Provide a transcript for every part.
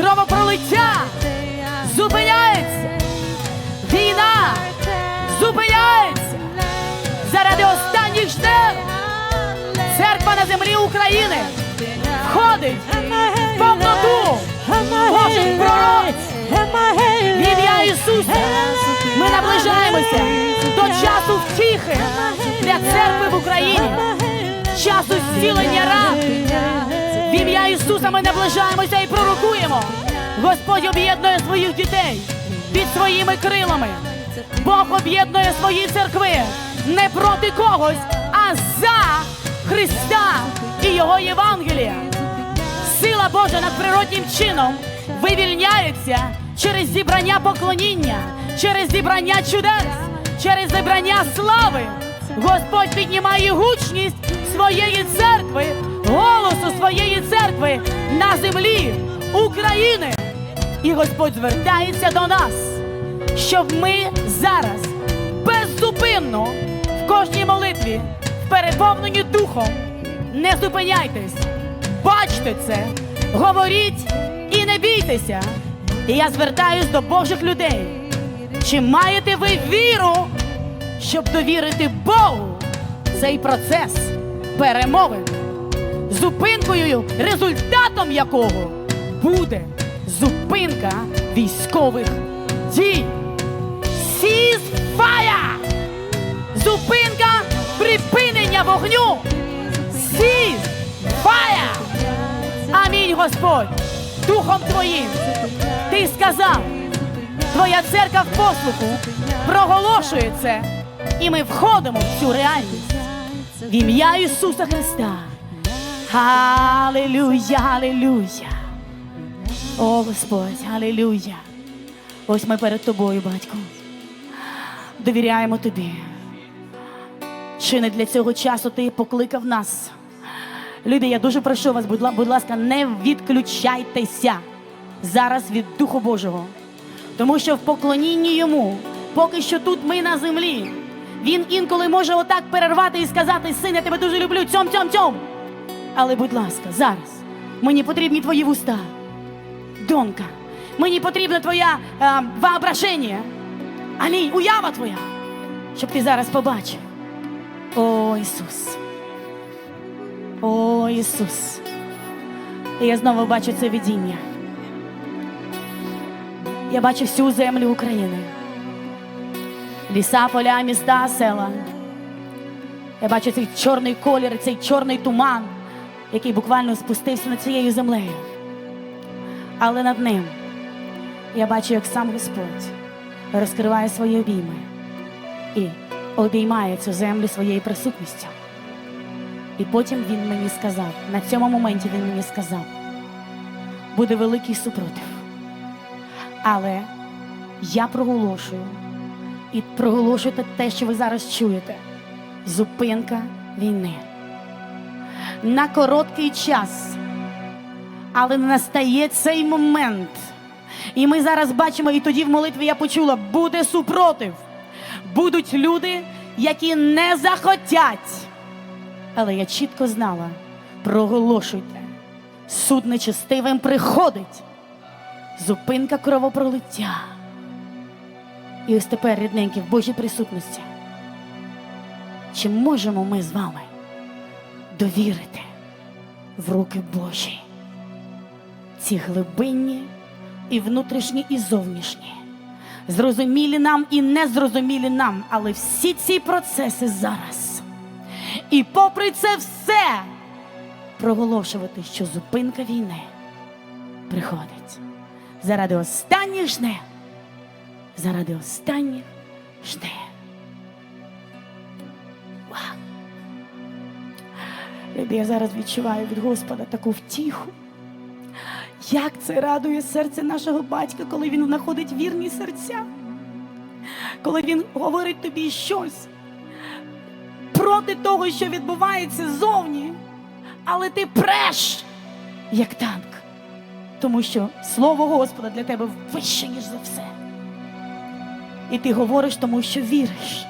кровопролиття зупиняється. Війна зупиняється заради останніх жнив. Церква на землі України входить в повноту Божих пророк. В ім'я Ісуса ми наближаємося до часу втіхи для церкви в Україні, часу зцілення ран. В ім'я Ісуса ми наближаємося і пророкуємо. Господь об'єднує своїх дітей під своїми крилами. Бог об'єднує свої церкви не проти когось, а за Христа і Його Євангелія. Сила Божа надприроднім чином вивільняється через зібрання поклоніння, через зібрання чудес, через зібрання слави. Господь піднімає гучність своєї церкви, церкви на землі України. І Господь звертається до нас, щоб ми зараз беззупинно в кожній молитві, в переповненні духом, не зупиняйтесь, бачте це, говоріть і не бійтеся. І я звертаюсь до Божих людей. Чи маєте ви віру, щоб довірити Богу цей процес перемовин, зупинкою, результатом якого буде зупинка військових дій? Ceasefire! Зупинка припинення вогню! Ceasefire! Амінь, Господь! Духом Твоїм! Ти сказав, Твоя церква в послуху проголошує це, і ми входимо в цю реальність. В ім'я Ісуса Христа. Аллилуйя, аллилуйя. О, Господь, аллилуйя. Ось ми перед тобою, батько. Довіряємо тобі. Чи не для цього часу ти покликав нас? Люди, я дуже прошу вас, будь ласка, не відключайтеся зараз від Духу Божого. Тому що в поклонінні йому, поки що тут ми на землі, він інколи може отак перервати і сказати: син, я тебе дуже люблю, цьом, цьом, цьом. Але, будь ласка, зараз мені потрібні твої вуста. Донка, мені потрібна твоя е, воображення. Амінь, уява твоя, щоб ти зараз побачив. О, Ісус. О, Ісус. І я знову бачу це видіння. Я бачу всю землю України. Ліса, поля, міста, села. Я бачу цей чорний колір, цей чорний туман, який буквально спустився над цією землею. Але над ним я бачу, як сам Господь розкриває свої обійми і обіймає цю землю своєю присутністю. І потім він мені сказав, на цьому моменті він мені сказав, буде великий супротив. Але я проголошую і проголошуйте те, що ви зараз чуєте. Зупинка війни. На короткий час. Але настає цей момент. І ми зараз бачимо, і тоді в молитві я почула, буде супротив. Будуть люди, які не захотять. Але я чітко знала, проголошуйте, суд нечестивим приходить, зупинка кровопролиття. І ось тепер, рідненькі, в Божій присутності. Чи можемо ми з вами довірити в руки Божі ці глибинні і внутрішні, і зовнішні, зрозумілі нам і незрозумілі нам, але всі ці процеси зараз. І попри це все проголошувати, що зупинка війни приходить заради останніх жне, заради останніх жне. Люди, я зараз відчуваю від Господа таку втіху. Як це радує серце нашого батька, коли він знаходить вірні серця, коли він говорить тобі щось проти того, що відбувається зовні, але ти преш, як танк, тому що слово Господа для тебе вище, ніж за все. І ти говориш, тому що віриш.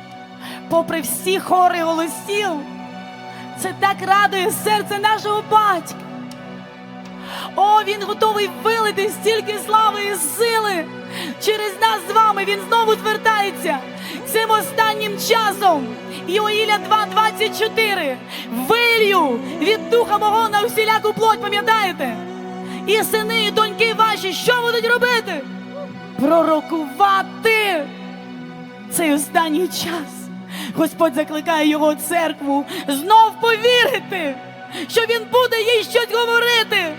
Попри всі хори голосів, це так радує серце нашого батька. О, він готовий вилити стільки слави і сили. Через нас з вами він знову звертається цим останнім часом. Йоїля 2.24. Вилью від духа мого на всіляку плоть, пам'ятаєте? І сини, і доньки ваші, що будуть робити? Пророкувати цей останній час. Господь закликає його церкву знов повірити, що він буде їй щось говорити.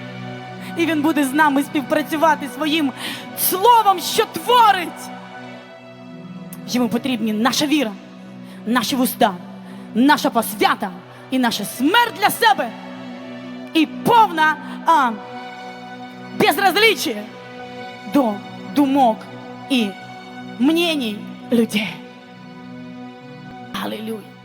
І він буде з нами співпрацювати своїм словом, що творить. Йому потрібні наша віра, наші вуста, наша посвята і наша смерть для себе. І повна а, безразличие до думок і мнений людей. Aleluia.